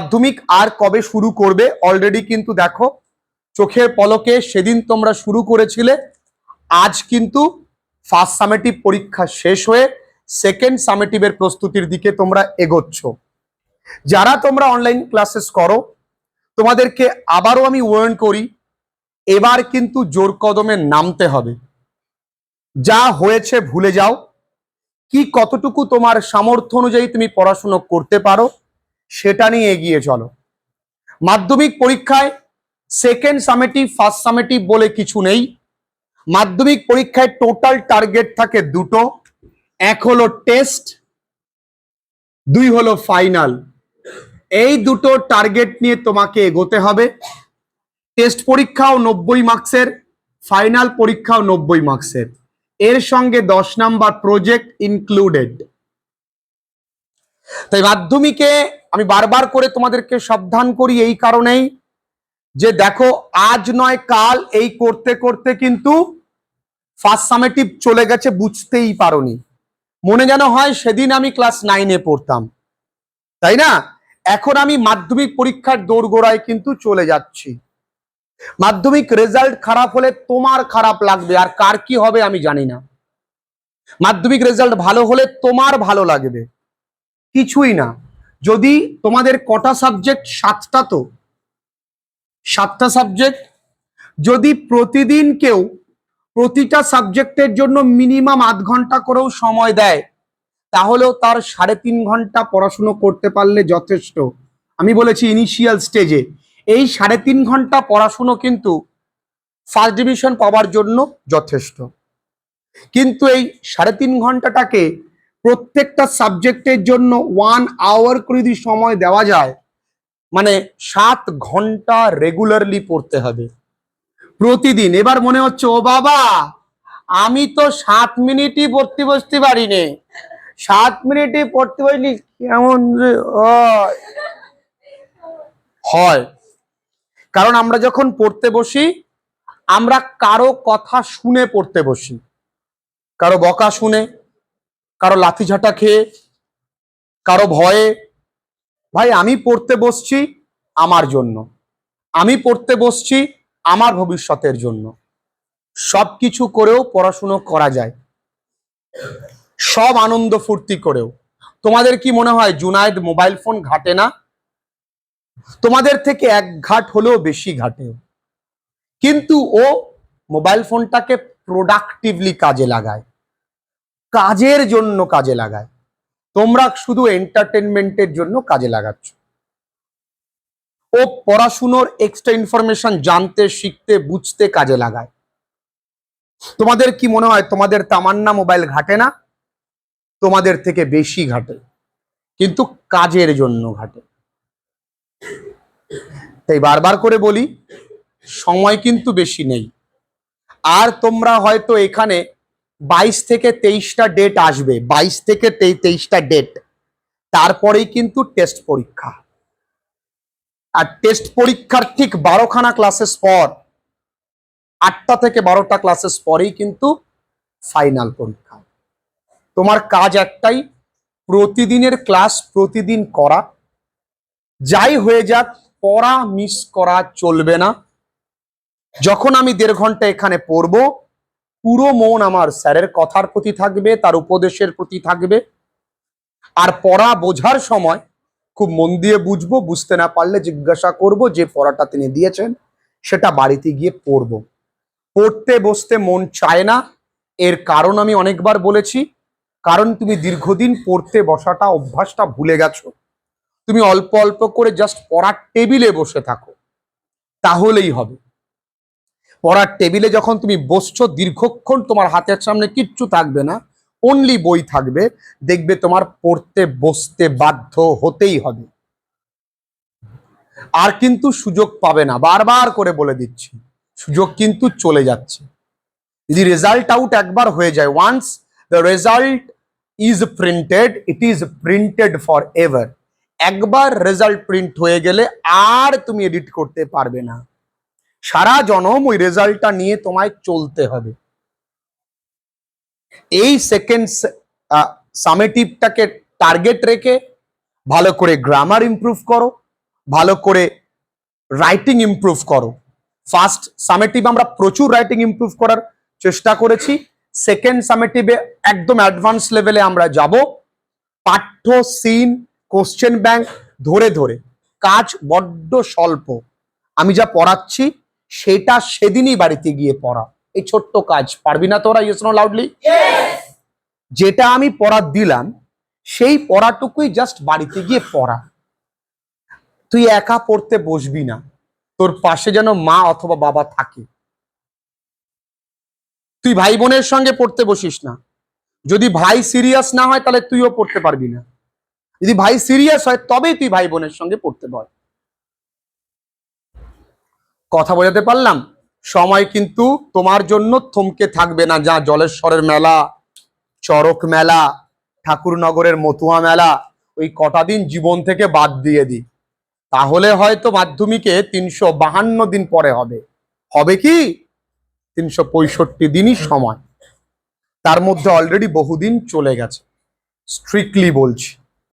মাধ্যমিক আর কবে শুরু করবে? অলরেডি কিন্তু দেখো, চোখের পলকে সেদিন তোমরা শুরু করেছিলে। আজ কিন্তু ফার্স্ট সামেটিভ পরীক্ষা শেষ হয়ে সেকেন্ড সামেটিভের প্রস্তুতির দিকে তোমরা এগোচ্ছ। যারা তোমরা অনলাইন ক্লাসেস করো, তোমাদেরকে আবারও আমি ওয়ার্ন করি, এবার কিন্তু জোর কদমে নামতে হবে। যা হয়েছে ভুলে যাও। কি কতটুকু তোমার সামর্থ্য অনুযায়ী তুমি পড়াশুনো করতে পারো সেটা নিয়ে এগিয়ে চলো। মাধ্যমিক পরীক্ষায় সেকেন্ড সামেটিভ ফার্স্ট সামেটিভ বলে কিছু নেই। মাধ্যমিক পরীক্ষায় টোটাল টার্গেট থাকে দুটো। এক হলো টেস্ট দুই হলো ফাইনাল এই দুটো টার্গেট নিয়ে তোমাকে এগোতে হবে। টেস্ট পরীক্ষাও নব্বই মার্কসের ফাইনাল পরীক্ষাও নব্বই মার্কসের এর সঙ্গে দশ নাম্বার প্রজেক্ট ইনক্লুডেড তাই মাধ্যমিকে আমি বারবার করে তোমাদেরকে সাবধান করি এই কারণেই যে দেখো, আজ নয়, কাল এই করতে করতে কিন্তু ফার্স্ট সামেটিভ চলে গেছে, বুঝতেই পারোনি। মনে যেন হয় সেদিন আমি ক্লাস নাইনে পড়তাম। তাই না? এখন আমি মাধ্যমিক পরীক্ষার দোরগোড়ায় কিন্তু চলে যাচ্ছি। মাধ্যমিক রেজাল্ট খারাপ হলে তোমার খারাপ লাগবে, আর কার কি হবে আমি জানি না। মাধ্যমিক রেজাল্ট ভালো হলে তোমার ভালো লাগবে। কিছুই না। যদি তোমাদের কটা সাবজেক্ট সাতটা তো? সাতটা সাবজেক্ট যদি প্রতিদিন কেউ প্রতিটা সাবজেক্টের জন্য মিনিমাম আধ ঘণ্টা করেও সময় দেয়, তাহলেও তার সাড়ে তিন ঘণ্টা পড়াশুনো করতে পারলে যথেষ্ট। আমি বলেছি ইনিশিয়াল স্টেজে এই সাড়ে তিন ঘণ্টা পড়াশুনো কিন্তু ফার্স্ট ডিভিশন পাওয়ার জন্য যথেষ্ট। কিন্তু এই সাড়ে তিন ঘন্টাটাকে প্রত্যেকটা সাবজেক্টের জন্য ওয়ান আওয়ার করে যদি সময় দেওয়া যায় মানে সাত ঘণ্টা রেগুলারলি পড়তে হবে। প্রতিদিন। এবার মনে হচ্ছে, ও বাবা, আমি তো সাত মিনিটই পড়তে বসতে পারি নে সাত মিনিটই পড়তে বসলি কেমন? হয়। কারণ আমরা যখন পড়তে বসি, আমরা কারও কথা শুনে পড়তে বসি। কারও বকা শুনে কারও লাথিঝাঁটা খেয়ে, কারও ভয়ে, ভাই, আমি পড়তে বসছি আমার জন্য। আমি পড়তে বসছি আমার ভবিষ্যতের জন্য। সব কিছু করেও পড়াশুনো করা যায়। সব আনন্দ ফুর্তি করেও। তোমাদের কি মনে হয় জুনায়েদ মোবাইল ফোন ঘাটে না? তোমাদের থেকে এক ঘাট হলেও বেশি ঘাটে। কিন্তু ও মোবাইল ফোনটাকে প্রোডাক্টিভলি কাজে লাগায়। কাজের জন্য কাজে লাগায়। তোমরা শুধু এন্টারটেনমেন্টের জন্য কাজে লাগাচ্ছ। ও পড়াশুনোর এক্সট্রা ইনফরমেশন জানতে, শিখতে, বুঝতে কাজে লাগায়। তোমাদের কি মনে হয়, তোমাদের তামান্না মোবাইল ঘাটে না? তোমাদের থেকে বেশি ঘাটে। কিন্তু কাজের জন্য ঘাটে। তাই বারবার করে বলি, সময় কিন্তু বেশি নেই। আর তোমরা হয়তো এখানে বাইশ থেকে তেইশটা ডেট আসবে, বাইশ থেকে তেইশটা ডেট তারপরেই কিন্তু টেস্ট পরীক্ষা। আর টেস্ট পরীক্ষার ঠিক বারোখানা ক্লাসেস পর, আটটা থেকে বারোটা ক্লাসেস পরেই কিন্তু ফাইনাল পরীক্ষা। তোমার কাজ একটাই, প্রতিদিনের ক্লাস প্রতিদিন করা। যাই হয়ে যাক, পড়া মিস করা চলবে না। যখন আমি দেড় ঘণ্টা এখানে পড়ব পুরো মন আমার স্যারের কথার প্রতি থাকবে, তার উপদেশের প্রতি থাকবে। আর পড়া বোঝার সময় খুব মন দিয়ে বুঝব, বুঝতে না পারলে জিজ্ঞাসা করব যে পড়াটা তিনি দিয়েছেন, সেটা বাড়িতে গিয়ে পড়ব। পড়তে বসতে মন চায় না, এর কারণ আমি অনেকবার বলেছি, কারণ তুমি দীর্ঘদিন পড়তে বসাটা, অভ্যাসটা ভুলে গেছো। তুমি অল্প অল্প করে জাস্ট পড়ার টেবিলে বসে থাকো, তাহলেই হবে। পড়ার টেবিলে যখন তুমি বসছো, দীর্ঘক্ষণ তোমার হাতের সামনে কিচ্ছু থাকবে না অনলি বই থাকবে। দেখবে তোমার পড়তে, বসতে বাধ্য হতেই হবে। আর কিন্তু সুযোগ পাবে না। বারবার করে বলে দিচ্ছি, সুযোগ কিন্তু চলে যাচ্ছে। যদি রেজাল্ট আউট একবার হয়ে যায় once the result is printed it is printed forever একবার রেজাল্ট প্রিন্ট হয়ে গেলে আর তুমি এডিট করতে পারবে না। সারা জনম ওই রেজাল্টটা নিয়ে তোমায় চলতে হবে। এই সেকেন্ড সামেটিভটাকে টার্গেট রেখে ভালো করে গ্রামার ইমপ্রুভ করো, ভালো করে রাইটিং ইমপ্রুভ করো। ফার্স্ট সামেটিভ আমরা প্রচুর রাইটিং ইমপ্রুভ করার চেষ্টা করেছি। সেকেন্ড সামেটিভে একদম অ্যাডভান্স লেভেলে আমরা যাব। পাঠ্য সিন কোশ্চেন ব্যাংক ধরে ধরে। কাজ বড্ড স্বল্প। আমি যা পড়াচ্ছি সেটা সেদিনই বাড়িতে গিয়ে পড়া। এই ছোট্ট কাজ। পারবি না তোরা ইয়েস নো লাউডলি যেটা আমি পড়া দিলাম সেই পড়াটুকুই জাস্ট বাড়িতে গিয়ে পড়া। তুই একা পড়তে বসবি না। তোর পাশে যেন মা অথবা বাবা থাকে। তুই ভাই বোনের সঙ্গে পড়তে বসিস না। যদি ভাই সিরিয়াস না হয় তাহলে তুইও পড়তে পারবি না। যদি ভাই সিরিয়াস হয় তবেই তুই ভাই বোনের সঙ্গে পড়তে পার কথা বোঝাতে পারলাম? সময় কিন্তু তোমার জন্য থমকে থাকবে না। যা জলেশ্বরের মেলা, চরক মেলা, ঠাকুরনগরের মতুয়া মেলা, ওই কটা দিন জীবন থেকে বাদ দিয়ে দিই। তাহলে হয়তো মাধ্যমিকে তিনশো বাহান্ন দিন পরে হবে। হবে কি? তিনশো পঁয়ষট্টি দিনই সময়। তার মধ্যে অলরেডি বহুদিন চলে গেছে। স্ট্রিক্টলি বলছি।